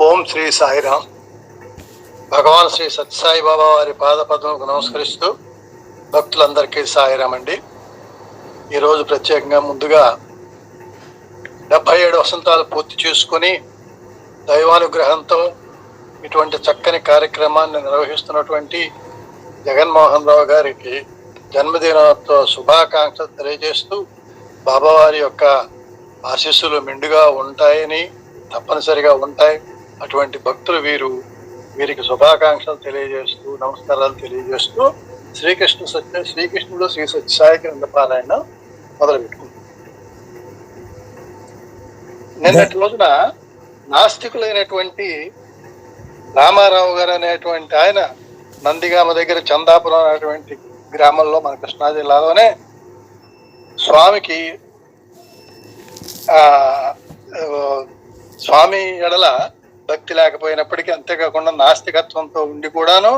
ఓం శ్రీ సాయిరామ్. భగవాన్ శ్రీ సత్యసాయి బాబా వారి పాదపద్మకు నమస్కరిస్తూ భక్తులందరికీ సాయిరామ్ అండి ఈరోజు ప్రత్యేకంగా ముందుగా డెబ్బై ఏడు వసంతాలు పూర్తి చేసుకొని దైవానుగ్రహంతో ఇటువంటి చక్కని కార్యక్రమాన్ని నిర్వహిస్తున్నటువంటి జగన్మోహన్ రావు గారికి జన్మదినోత్సవ శుభాకాంక్షలు తెలియజేస్తూ బాబావారి యొక్క ఆశీస్సులు మెండుగా ఉంటాయని తప్పనిసరిగా ఉంటాయి. అటువంటి భక్తులు వీరు వీరికి శుభాకాంక్షలు తెలియజేస్తూ నమస్కారాలు తెలియజేస్తూ శ్రీకృష్ణ సత్య శ్రీకృష్ణుడు శ్రీ సత్యసాయి గ్రంథపారాయణ మొదలు పెట్టుకుంటాం నిన్నటి రోజున నాస్తికులైనటువంటి రామారావు గారు అనేటువంటి ఆయన నందిగామ దగ్గర చందాపురం అనేటువంటి గ్రామంలో మన కృష్ణా జిల్లాలోనే స్వామికి స్వామి ఎడల భక్తి లేకపోయినప్పటికీ అంతేకాకుండా నాస్తికత్వంతో ఉండి కూడాను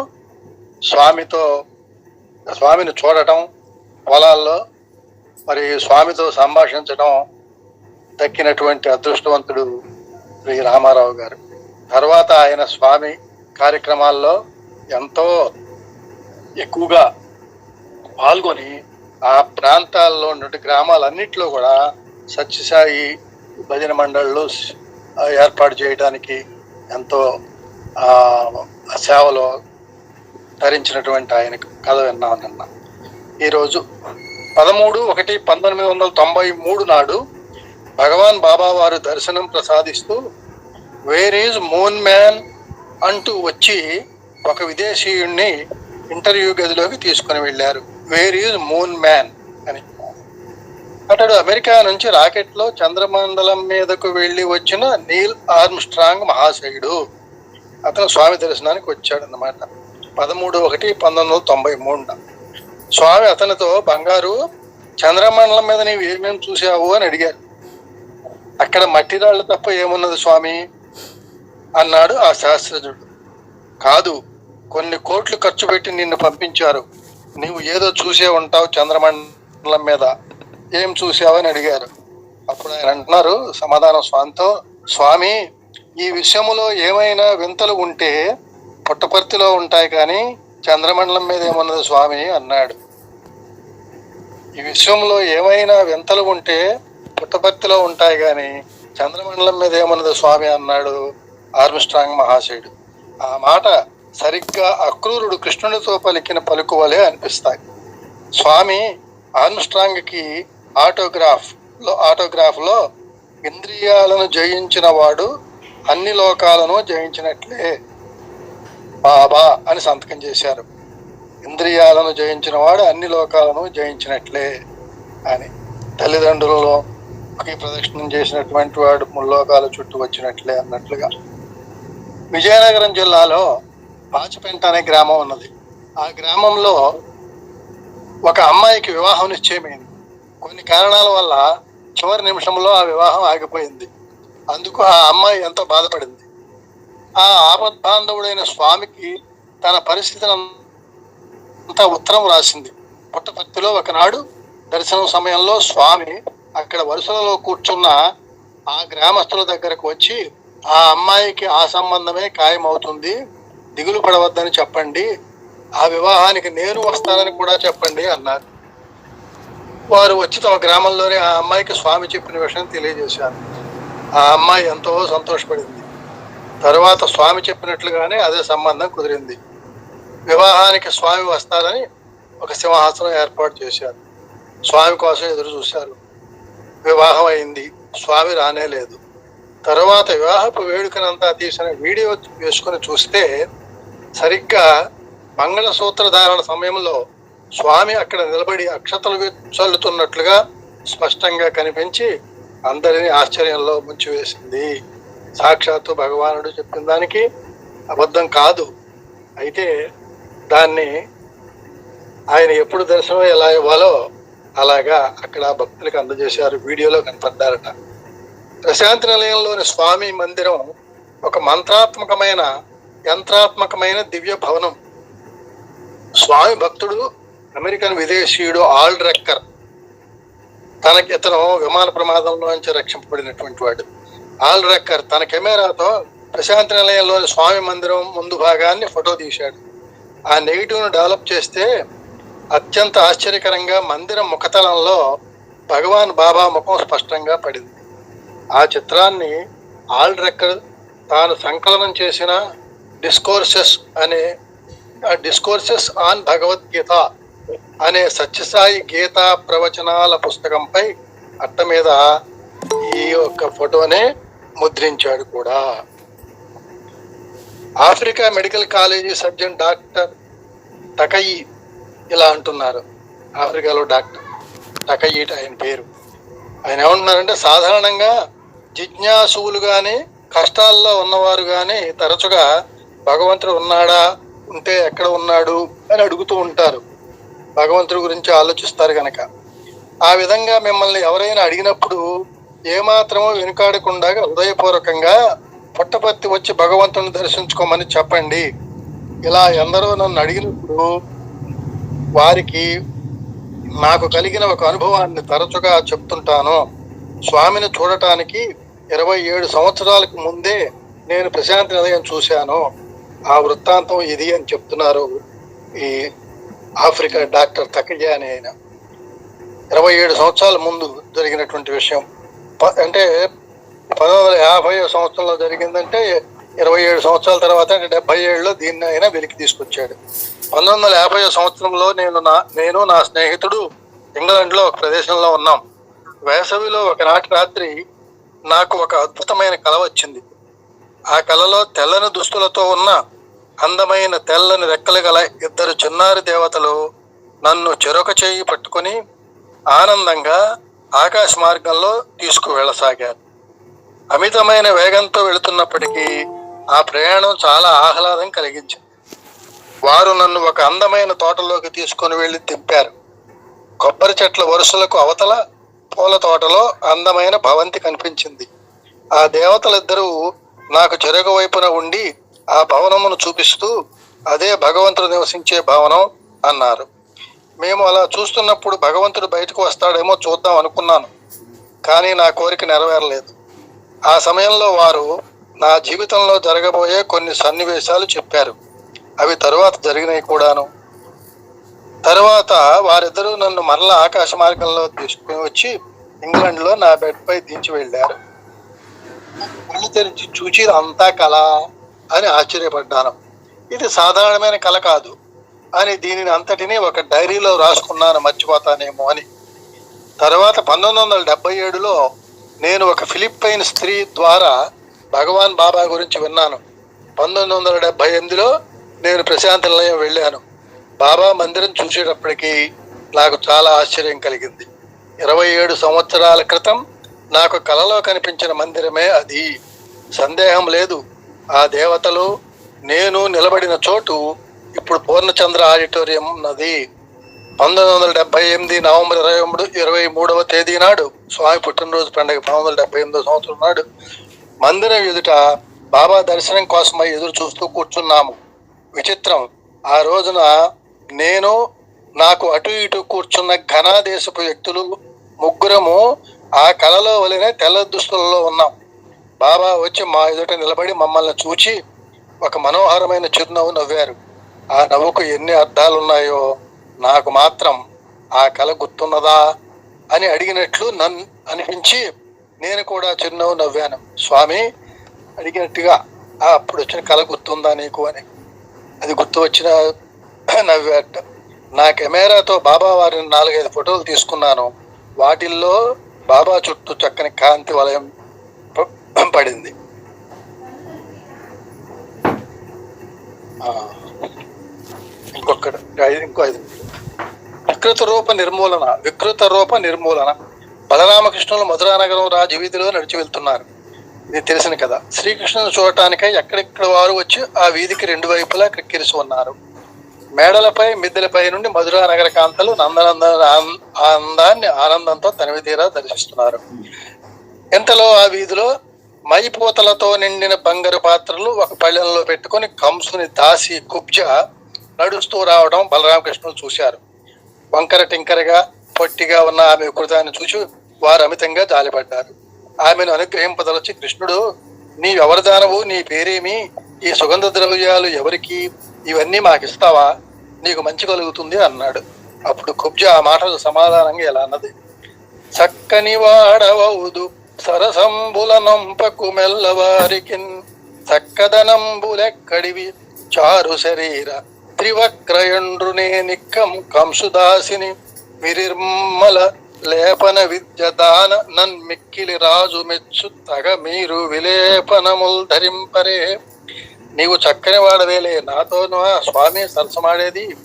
స్వామితో స్వామిని చూడటం పొలాల్లో మరి స్వామితో సంభాషించడం దక్కినటువంటి అదృష్టవంతుడు శ్రీ రామారావు గారు. తర్వాత ఆయన స్వామి కార్యక్రమాల్లో ఎంతో ఎక్కువగా పాల్గొని ఆ ప్రాంతాల్లో ఉన్నటువంటి గ్రామాలన్నింటిలో కూడా సత్యసాయి భజన మండళ్ళు ఏర్పాటు చేయడానికి ఎంతో సేవలో ధరించినటువంటి ఆయన కథ విన్నాను నిన్న. ఈరోజు పదమూడు ఒకటి పంతొమ్మిది వందల తొంభై మూడు నాడు భగవాన్ బాబా వారు దర్శనం ప్రసాదిస్తూ వేర్ ఈజ్ మూన్ మ్యాన్ అంటూ వచ్చి ఒక విదేశీయుణ్ణి ఇంటర్వ్యూ గదిలోకి తీసుకుని వెళ్ళారు. వేర్ ఈజ్ మూన్ మ్యాన్ అని. అతడు అమెరికా నుంచి రాకెట్లో చంద్రమండలం మీదకు వెళ్ళి వచ్చిన నీల్ ఆర్మ్ స్ట్రాంగ్ మహాశయుడు. అతను స్వామి దర్శనానికి వచ్చాడు అన్నమాట పదమూడు ఒకటి పంతొమ్మిది వందల తొంభై మూడున. స్వామి అతనితో బంగారు చంద్రమండలం మీద నీవు ఏమేమి చూసావు అని అడిగారు. అక్కడ మట్టి రాళ్ళు తప్ప ఏమున్నది స్వామి? అన్నాడు ఆ శాస్త్రజ్ఞుడు. కాదు కొన్ని కోట్లు ఖర్చు పెట్టి నిన్ను పంపించారు. నీవు ఏదో చూసే ఉంటావు చంద్రమండలం మీద. ఏం చూసావని అడిగారు. అప్పుడు ఆయన అంటున్నారు సమాధానం స్వామితో స్వామి ఈ విషయములో ఏమైనా వింతలు ఉంటే పుట్టపర్తిలో ఉంటాయి కానీ చంద్రమండలం మీద ఏమన్నది స్వామి? అన్నాడు. ఈ విషయంలో ఏమైనా వింతలు ఉంటే పుట్టపర్తిలో ఉంటాయి కానీ చంద్రమండలం మీద ఏమన్నది స్వామి? అన్నాడు ఆర్మిస్ట్రాంగ్ మహాశయుడు. ఆ మాట సరిగ్గా అక్రూరుడు కృష్ణుడితో పలికిన పలుకువలే అనిపిస్తాయి. స్వామి ఆర్మ్స్ట్రాంగ్కి ఆటోగ్రాఫ్లో ఆటోగ్రాఫ్లో ఇంద్రియాలను జయించిన వాడు అన్ని లోకాలను జయించినట్లే. బాబా అని సంతకం చేశారు. ఇంద్రియాలను జయించిన వాడు అన్ని లోకాలను జయించినట్లే అని. తల్లిదండ్రులలో ప్రదక్షిణం చేసినటువంటి వాడు ముల్లోకాల చుట్టూ వచ్చినట్లే అన్నట్లుగా. విజయనగరం జిల్లాలో పాచిపెంట అనే గ్రామం ఉన్నది. ఆ గ్రామంలో ఒక అమ్మాయికి వివాహం నిశ్చయమైంది. కొన్ని కారణాల వల్ల చివరి నిమిషంలో ఆ వివాహం ఆగిపోయింది. అందుకు ఆ అమ్మాయి ఎంతో బాధపడింది. ఆ ఆపద్బాంధవుడైన స్వామికి తన పరిస్థితిని అంతా ఉత్తరం రాసింది. పుట్టపర్తిలో ఒకనాడు దర్శనం సమయంలో స్వామి అక్కడ వరుసలలో కూర్చున్న ఆ గ్రామస్తుల దగ్గరకు వచ్చి ఆ అమ్మాయికి ఆ సంబంధమే ఖాయమవుతుంది. దిగులు పడవద్దని చెప్పండి. ఆ వివాహానికి నేను వస్తానని కూడా చెప్పండి అన్నారు. వారు వచ్చి తమ గ్రామంలోనే ఆ అమ్మాయికి స్వామి చెప్పిన విషయం తెలియజేశారు. ఆ అమ్మాయి ఎంతో సంతోషపడింది. తరువాత స్వామి చెప్పినట్లుగానే అదే సంబంధం కుదిరింది. వివాహానికి స్వామి వస్తారని ఒక సింహాసనం ఏర్పాటు చేశారు. స్వామి కోసం ఎదురు చూశారు. వివాహం అయింది. స్వామి రానే లేదు. తర్వాత వివాహపు వేడుకనంతా తీసిన వీడియో వేసుకొని చూస్తే సరిగ్గా మంగళసూత్ర ధారణ సమయంలో స్వామి అక్కడ నిలబడి అక్షతలు చల్లుతున్నట్లుగా స్పష్టంగా కనిపించి అందరినీ ఆశ్చర్యంలో ముంచివేసింది. సాక్షాత్తు భగవానుడు చెప్పిన దానికి అబద్ధం కాదు. అయితే దాన్ని ఆయన ఎప్పుడు దర్శనం ఎలా ఇవ్వాలో అలాగా అక్కడ భక్తులకు అందజేశారు. వీడియోలో కనపడ్డారట. ప్రశాంతి నిలయంలోని స్వామి మందిరం ఒక మంత్రాత్మకమైన యంత్రాత్మకమైన దివ్య భవనం. స్వామి భక్తుడు అమెరికన్ విదేశీయుడు ఆల్ రెక్కర్ తనకి ఇతను విమాన ప్రమాదంలో నుంచి రక్షింపబడినటువంటి వాడు. ఆల్ రెక్కర్ తన కెమెరాతో ప్రశాంతి నిలయంలోని స్వామి మందిరం ముందు భాగాన్ని ఫోటో తీశాడు. ఆ నెగిటివ్ను డెవలప్ చేస్తే అత్యంత ఆశ్చర్యకరంగా మందిరం ముఖతలంలో భగవాన్ బాబా ముఖం స్పష్టంగా పడింది. ఆ చిత్రాన్ని ఆల్ రెక్కర్ తాను సంకలనం చేసిన డిస్కోర్సెస్ అనే డిస్కోర్సెస్ ఆన్ భగవద్గీత అనే సత్యసాయి గీతా ప్రవచనాల పుస్తకంపై అట్ట మీద ఈ యొక్క ఫోటోనే ముద్రించాడు కూడా. Africa medical college surgeon doctor Takai ఇలా అంటున్నారు. ఆఫ్రికాలో డాక్టర్ టకయిట్ ఆయన పేరు. ఆయన ఏమంటున్నారంటే సాధారణంగా జిజ్ఞాసువులు కానీ కష్టాల్లో ఉన్నవారు కానీ తరచుగా భగవంతుడు ఉన్నాడా ఉంటే ఎక్కడ ఉన్నాడు అని అడుగుతూ ఉంటారు. భగవంతుడి గురించి ఆలోచిస్తారు కనుక ఆ విధంగా మిమ్మల్ని ఎవరైనా అడిగినప్పుడు ఏమాత్రమో వెనుకాడకుండా హృదయపూర్వకంగా పుట్టపర్తి వచ్చి భగవంతుని దర్శించుకోమని చెప్పండి. ఇలా ఎందరో నన్ను అడిగినప్పుడు వారికి నాకు కలిగిన ఒక అనుభవాన్ని తరచుగా చెప్తుంటాను. స్వామిని చూడటానికి ఇరవై ఏడు సంవత్సరాలకు ముందే నేను ప్రశాంతి నిలయం చూశాను. ఆ వృత్తాంతం ఇది అని చెప్తున్నారు ఈ ఆఫ్రికా డాక్టర్ తకజా అని ఆయన. ఇరవై ఏడు సంవత్సరాల ముందు జరిగినటువంటి విషయం. ప- అంటే పంతొమ్మిది వందల యాభై సంవత్సరంలో జరిగిందంటే ఇరవై ఏడు సంవత్సరాల తర్వాత అంటే డెబ్బై ఏడులో దీన్ని ఆయన వెలికి తీసుకొచ్చాడు. పంతొమ్మిది వందల యాభై సంవత్సరంలో నేను నా నేను నా స్నేహితుడు ఇంగ్లాండ్లో ఒక ప్రదేశంలో ఉన్నాం. వేసవిలో ఒకనాటి రాత్రి నాకు ఒక అద్భుతమైన కల వచ్చింది. ఆ కళలో తెల్లని దుస్తులతో ఉన్న అందమైన తెల్లని రెక్కలు గల ఇద్దరు చిన్నారి దేవతలు నన్ను చెరొక చేయి పట్టుకొని ఆనందంగా ఆకాశ మార్గంలో తీసుకువెళ్ళసాగారు. అమితమైన వేగంతో వెళుతున్నప్పటికీ ఆ ప్రయాణం చాలా ఆహ్లాదం కలిగించింది. వారు నన్ను ఒక అందమైన తోటలోకి తీసుకొని వెళ్ళి దింపారు. కొబ్బరి చెట్ల వరుసలకు అవతల పూల తోటలో అందమైన భవంతి కనిపించింది. ఆ దేవతలిద్దరూ నాకు చెరుగు వైపున ఉండి ఆ భవనమును చూపిస్తూ అదే భగవంతుడు నివసించే భవనం అన్నారు. మేము అలా చూస్తున్నప్పుడు భగవంతుడు బయటకు వస్తాడేమో చూద్దాం అనుకున్నాను కానీ నా కోరిక నెరవేరలేదు. ఆ సమయంలో వారు నా జీవితంలో జరగబోయే కొన్ని సన్నివేశాలు చెప్పారు. అవి తరువాత జరిగినాయి కూడాను. తరువాత వారిద్దరూ నన్ను మరలా ఆకాశ మార్గంలో తీసుకుని వచ్చి ఇంగ్లాండ్లో నా బెడ్ పై దించి వెళ్ళారు. కళ్ళు తెరిచి చూచి అంతా కళ. అని ఆశ్చర్యపడ్డాను. ఇది సాధారణమైన కళ కాదు. అని దీనిని అంతటినీ ఒక డైరీలో రాసుకున్నాను మర్చిపోతానేమో అని. తర్వాత పంతొమ్మిది వందల డెబ్బై ఏడులో నేను ఒక ఫిలిప్పైన్ స్త్రీ ద్వారా భగవాన్ బాబా గురించి విన్నాను. పంతొమ్మిది వందల డెబ్బై ఎనిమిదిలో నేను ప్రశాంత నిలయం వెళ్ళాను. బాబా మందిరం చూసేటప్పటికీ నాకు చాలా ఆశ్చర్యం కలిగింది. ఇరవై ఏడు సంవత్సరాల క్రితం నాకు కలలో కనిపించిన మందిరమే అది. సందేహం లేదు. ఆ దేవతలు నేను నిలబడిన చోటు ఇప్పుడు పూర్ణచంద్ర ఆడిటోరియం ఉన్నది పంతొమ్మిది వందల డెబ్బై ఎనిమిది నవంబర్ ఇరవై మూడు ఇరవై మూడవ తేదీ నాడు స్వామి పుట్టినరోజు పండుగ పంతొమ్మిది వందల డెబ్బై ఎనిమిదో సంవత్సరం నాడు మందిరం ఎదుట బాబా దర్శనం కోసమై ఎదురు చూస్తూ కూర్చున్నాము. విచిత్రం. ఆ రోజున నేను నాకు అటు ఇటు కూర్చున్న ఘనాదేశపు వ్యక్తులు ముగ్గురము ఆ కళలో వలిన తెల్ల దుస్తులలో ఉన్నాం. బాబా వచ్చి మా ఎదుట నిలబడి మమ్మల్ని చూచి ఒక మనోహరమైన చిరునవ్వు నవ్వారు. ఆ నవ్వుకు ఎన్ని అర్థాలు ఉన్నాయో నాకు మాత్రం ఆ కళ గుర్తున్నదా అని అడిగినట్లు నన్ను అనిపించి నేను కూడా చిరునవ్వు నవ్వాను. స్వామి అడిగినట్టుగా "ఆ, అప్పుడు వచ్చిన కళ గుర్తుందా నీకు? అని. అది గుర్తు వచ్చిన నవ్వాట నా కెమెరాతో బాబా వారిని నాలుగైదు ఫోటోలు తీసుకున్నాను. వాటిల్లో బాబా చుట్టూ చక్కని కాంతి వలయం పడింది. ఇంకొకటి ఐదు- ఇంకో ఐదు వికృత రూప నిర్మూలన వికృత రూప నిర్మూలన బలరామకృష్ణులు మధురానగరం రాజు వీధిలో నడిచి వెళ్తున్నారు. ఇది తెలిసిన కదా శ్రీకృష్ణుని చూడటానికై ఎక్కడెక్కడ వారు వచ్చి ఆ వీధికి రెండు వైపులా క్రిక్కిరిసి ఉన్నారు. మేడలపై మిద్దెలపై నుండి మధురా నగర కాంతలు నందనంద ఆనందాన్ని ఆనందంతో తనివి తీరా దర్శిస్తున్నారు. ఇంతలో ఆ వీధిలో మైపోతలతో నిండిన బంగారు పాత్రలు ఒక పళ్ళెంలో పెట్టుకొని కంసుని దాసి కుబ్జ నడుస్తూ రావడం బలరామకృష్ణులు చూశారు. వంకర టింకరగా పొట్టిగా ఉన్న ఆమె కృతాన్ని చూసి వారు అమితంగా జాలిపడ్డారు. ఆమెను అనుగ్రహింపదలచి కృష్ణుడు నీ దానవు నీ పేరేమి? ఈ సుగంధ ద్రవ్యాలు ఎవరికి? ఇవన్నీ మాకు ఇస్తావా నీకు మంచి కలుగుతుంది అన్నాడు. అప్పుడు కుబ్జ ఆ మాటకు సమాధానంగా ఇలా అన్నది? చక్కని వాడవౌదు సరసంబుల నంపకు మెల్లవారికి చక్కదనంబులెక్కడివి చారు శరీర త్రివక్రయండ్రునే నిక్కం కంసుదాసిని విరిర్మల లేపన విద్య దాన నన్మిక్కిలి రాజు మెచ్చు తగ మీరు విలేపనముల్ ధరింపరే. నీవు చక్కని వాడవేలే నాతోను ఆ స్వామి సరసమాడేది.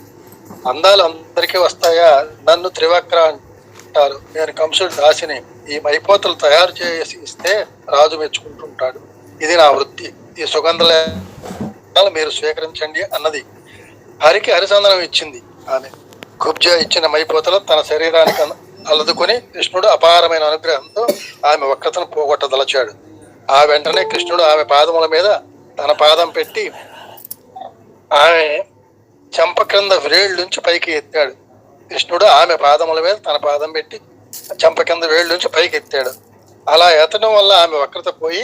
అందాలు అందరికీ వస్తాయా? నన్ను త్రివక్ర అంటారు. నేను కంసుడు దాసిని ఈ మైపోతలు తయారు చేసి ఇస్తే రాజు మెచ్చుకుంటుంటాడు. ఇది నా వృత్తి. ఈ సుగంధ మీరు స్వీకరించండి అన్నది. హరికి హరిసందనం ఇచ్చింది ఆమె. కుబ్జ ఇచ్చిన మైపోతలు తన శరీరానికి అను- అలదుకొని కృష్ణుడు అపారమైన అనుగ్రహంతో ఆమె వక్రతను పోగొట్టదలచాడు. ఆ వెంటనే కృష్ణుడు ఆమె పాదముల మీద తన పాదం పెట్టి ఆమె చెంప క్రింద వ్రేళ్ళు నుంచి పైకి ఎత్తాడు. కృష్ణుడు ఆమె పాదముల మీద తన పాదం పెట్టి చెంప కింద వేళ్ళ నుంచి పైకి ఎత్తాడు. అలా ఎత్తడం వల్ల ఆమె వక్రత పోయి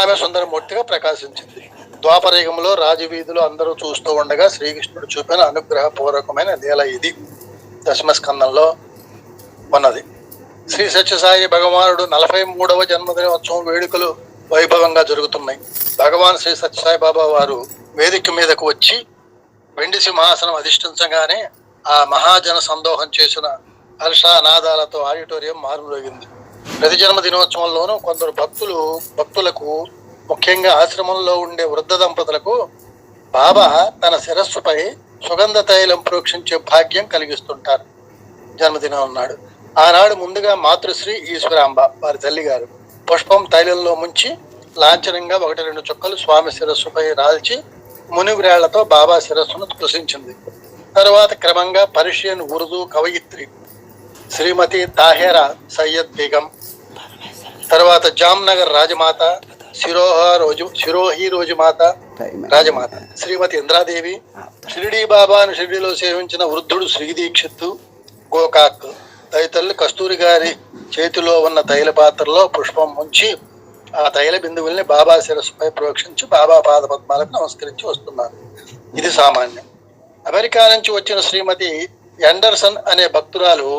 ఆమె సుందరమూర్తిగా ప్రకాశించింది. ద్వాపరయుగంలో రాజవీధులు అందరూ చూస్తూ ఉండగా శ్రీకృష్ణుడు చూపిన అనుగ్రహ పూర్వకమైన నేల ఇది. దశమస్కందంలో ఉన్నది. శ్రీ సత్యసాయి భగవానుడు నలభై మూడవ జన్మదినోత్సవం వేడుకలు వైభవంగా జరుగుతున్నాయి. భగవాన్ శ్రీ సత్యసాయి బాబా వారు వేదిక మీదకు వచ్చి వెండి సింహాసనం అధిష్ఠించగానే ఆ మహాజన సందోహం చేసిన హర్ష అనాథాలతో ఆడిటోరియం మారుమ్రోగింది. ప్రతి జన్మ దినోత్సవంలోనూ కొందరు భక్తులు భక్తులకు ముఖ్యంగా ఆశ్రమంలో ఉండే వృద్ధ దంపతులకు బాబా తన శిరస్సుపై సుగంధ తైలం ప్రోక్షించే భాగ్యం కలిగిస్తుంటారు. జన్మదినం నాడు. ఆనాడు ముందుగా మాతృశ్రీ ఈశ్వరాంబ వారి తల్లిగారు పుష్పం తైలంలో ముంచి లాంఛనంగా ఒకటి రెండు చుక్కలు స్వామి శిరస్సుపై రాల్చి మునిగురాళ్ళతో బాబా శిరస్సును స్పృశించింది తరువాత క్రమంగా పర్షియన్ ఉర్దూ కవయిత్రి శ్రీమతి తాహేరా సయ్యద్ బేగం తర్వాత జామ్నగర్ రాజమాత శిరోహా రోజు శిరోహి రోజుమాత రాజమాత. శ్రీమతి ఇంద్రాదేవి షిరిడి బాబాను షిరిడిలో సేవించిన వృద్ధుడు శ్రీ దీక్షిత్తు గోకాక్. తదితరులు కస్తూరి గారి చేతిలో ఉన్న తైల పాత్రలో పుష్పం ఉంచి ఆ తైల బిందువుల్ని బాబా శిరస్సుపై ప్రోక్షించి బాబా పాద పద్మాలకు నమస్కరించి వస్తున్నారు. ఇది సామాన్యం. అమెరికా నుంచి వచ్చిన శ్రీమతి ఎండర్సన్ అనే భక్తురాలు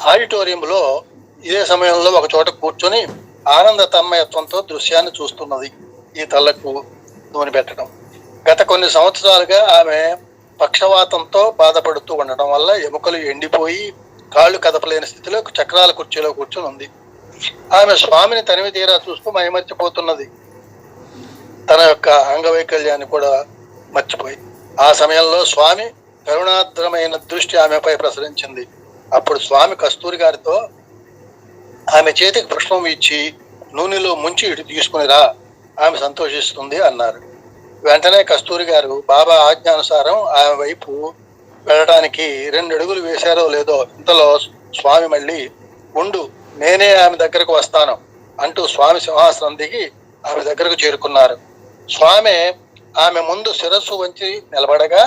ఆడిటోరియంలో ఇదే సమయంలో ఒక చోట కూర్చొని ఆనంద తన్మయత్వంతో దృశ్యాన్ని చూస్తున్నది ఈ తలకు నూనె పెట్టడం. గత కొన్ని సంవత్సరాలుగా ఆమె పక్షవాతంతో బాధపడుతూ ఉండటం వల్ల ఎముకలు ఎండిపోయి కాళ్ళు కదపలేని స్థితిలో చక్రాల కుర్చీలో కూర్చొని ఉంది. ఆమె స్వామిని తనివి తీరా చూస్తూ మైమర్చిపోతున్నది. తన యొక్క అంగవైకల్యాన్ని కూడా మర్చిపోయి. ఆ సమయంలో స్వామి కరుణాద్రమైన దృష్టి ఆమెపై ప్రసరించింది. అప్పుడు స్వామి కస్తూరి గారితో ఆమె చేతికి పుష్పం ఇచ్చి నూనెలో ముంచి ఇటు తీసుకుని రా ఆమె సంతోషిస్తుంది అన్నారు. వెంటనే కస్తూరి గారు బాబా ఆజ్ఞానుసారం ఆమె వైపు వెళ్ళడానికి రెండు అడుగులు వేశారో లేదో ఇంతలో స్వామి మళ్ళీ ఉండు నేనే ఆమె దగ్గరకు వస్తాను అంటూ స్వామి సింహాసనం దిగి ఆమె దగ్గరకు చేరుకున్నారు. స్వామి ఆమె ముందు శిరస్సు వంచి నిలబడగా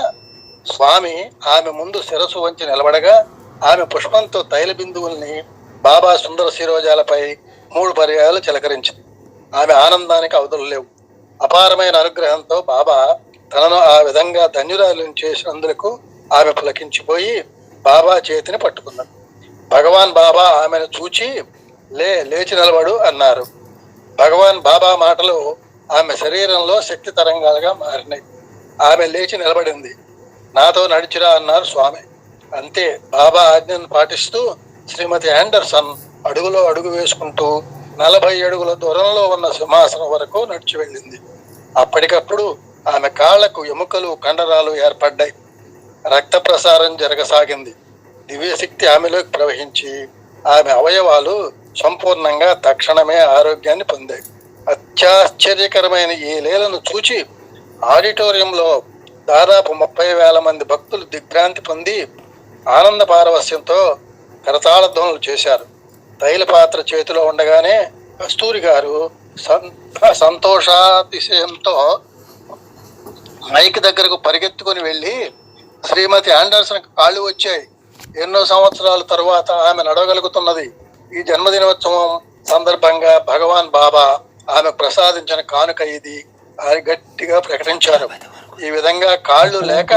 స్వామి ఆమె ముందు శిరస్సు వంచి నిలబడగా ఆమె పుష్పంతో తైల బిందువుల్ని బాబా సుందర శిరోజాలపై మూడు పర్యాయాలు చిలకరించింది. ఆమె ఆనందానికి అవధులు లేవు. అపారమైన అనుగ్రహంతో బాబా తనను ఆ విధంగా ధన్యురాలను చేసినందుకు ఆమె పులకించిపోయి బాబా చేతిని పట్టుకున్నాడు. భగవాన్ బాబా ఆమెను చూచి లే లేచి నిలబడు అన్నారు. భగవాన్ బాబా మాటలు ఆమె శరీరంలో శక్తి తరంగాలుగా మారినాయి. ఆమె లేచి నిలబడింది. నాతో నడిచిరా అన్నారు స్వామి. అంతే. బాబా ఆజ్ఞను పాటిస్తూ శ్రీమతి యాండర్సన్ అడుగులో అడుగు వేసుకుంటూ నలభై అడుగుల దూరంలో ఉన్న సింహాసనం వరకు నడిచి వెళ్ళింది. అప్పటికప్పుడు ఆమె కాళ్ళకు ఎముకలు కండరాలు ఏర్పడ్డాయి. రక్త ప్రసారం జరగసాగింది. దివ్యశక్తి ఆమెలోకి ప్రవహించి ఆమె అవయవాలు సంపూర్ణంగా తక్షణమే ఆరోగ్యాన్ని పొందాయి. అత్యాశ్చర్యకరమైన ఈ లీలను చూచి ఆడిటోరియంలో దాదాపు ముప్పై వేల మంది భక్తులు దిగ్భ్రాంతి పొంది ఆనంద పారవస్యంతో కరతాళధ్వనులు చేశారు. తైలపాత్ర చేతిలో ఉండగానే కస్తూరి గారు సంతోషాతిశయంతో మైక్ దగ్గరకు పరిగెత్తుకుని వెళ్ళి శ్రీమతి ఆండర్సన్ కాళ్ళు వచ్చాయి. ఎన్నో సంవత్సరాల తరువాత ఆమె నడవగలుగుతున్నది. ఈ జన్మదినోత్సవం సందర్భంగా భగవాన్ బాబా ఆమె ప్రసాదించిన కానుక ఇది అని గట్టిగా ప్రకటించారు. ఈ విధంగా కాళ్ళు లేక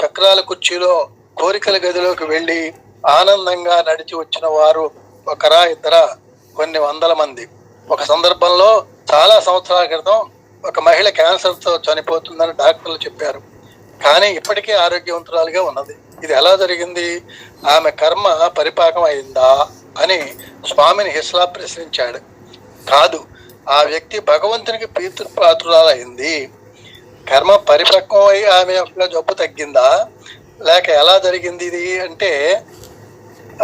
చక్రాల కుర్చీలో కోరికల గదిలోకి వెళ్ళి ఆనందంగా నడిచి వచ్చిన వారు ఒకరా ఇద్దరా కొన్ని వందల మంది. ఒక సందర్భంలో చాలా సంవత్సరాల క్రితం ఒక మహిళ క్యాన్సర్తో చనిపోతుందని డాక్టర్లు చెప్పారు. కానీ ఇప్పటికీ ఆరోగ్యవంతురాలుగా ఉన్నది. ఇది ఎలా జరిగింది? ఆమె కర్మ పరిపాకం అయిందా? అని స్వామిని హిస్లా ప్రశ్నించాడు. కాదు ఆ వ్యక్తి భగవంతునికి ప్రీతిపాత్రురాలైంది కర్మ పరిపక్వం అయి ఆమె యొక్క జబ్బు తగ్గిందా? లేక ఎలా జరిగింది ఇది అంటే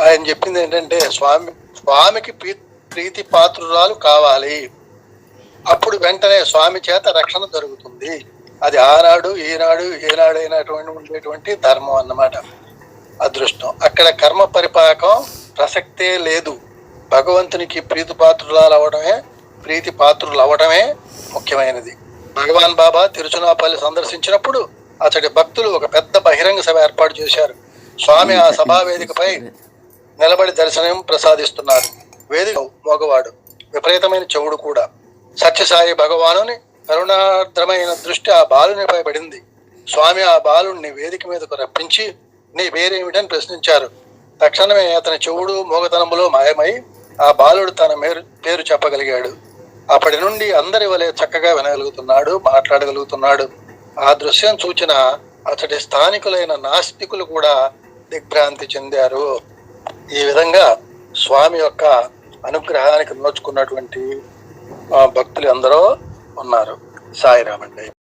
ఆయన చెప్పింది ఏంటంటే స్వామి స్వామికి ప్రీ- ప్రీతి పాత్రురాలు కావాలి. అప్పుడు వెంటనే స్వామి చేత రక్షణ జరుగుతుంది. అది ఆనాడు ఈనాడు ఏనాడు ఉండేటువంటి ధర్మం అన్నమాట. అదృష్టం. అక్కడ కర్మ పరిపాకం ప్రసక్తే లేదు. భగవంతునికి ప్రీతి పాత్రురాలు అవడమే ప్రీతి పాత్రులు అవడమే ముఖ్యమైనది. భగవాన్ బాబా తిరుచునాపల్లి సందర్శించినప్పుడు అతడి భక్తులు ఒక పెద్ద బహిరంగ సభ ఏర్పాటు చేశారు. స్వామి ఆ సభా వేదికపై నిలబడి దర్శనం ప్రసాదిస్తున్నారు. వేదిక మగవాడు విపరీతమైన చెవుడు కూడా. సత్యసాయి భగవానుని కరుణార్ద్రమైన దృష్టి ఆ బాలునిపై పడింది. స్వామి ఆ బాలుణ్ణి వేదిక మీదకు రప్పించి నీ పేరేమిటని ప్రశ్నించారు. తక్షణమే అతని చెవుడు మోగతనములో మాయమై ఆ బాలుడు తన మేరు పేరు చెప్పగలిగాడు. అప్పటి నుండి అందరి వలె చక్కగా వినగలుగుతున్నాడు మాట్లాడగలుగుతున్నాడు. ఆ దృశ్యం చూచిన అతడి స్థానికులైన నాస్తికులు కూడా దిగ్భ్రాంతి చెందారు. ఈ విధంగా స్వామి యొక్క అనుగ్రహానికి నోచుకున్నటువంటి భక్తులు ఎందరో ఉన్నారు. సాయిరామండి.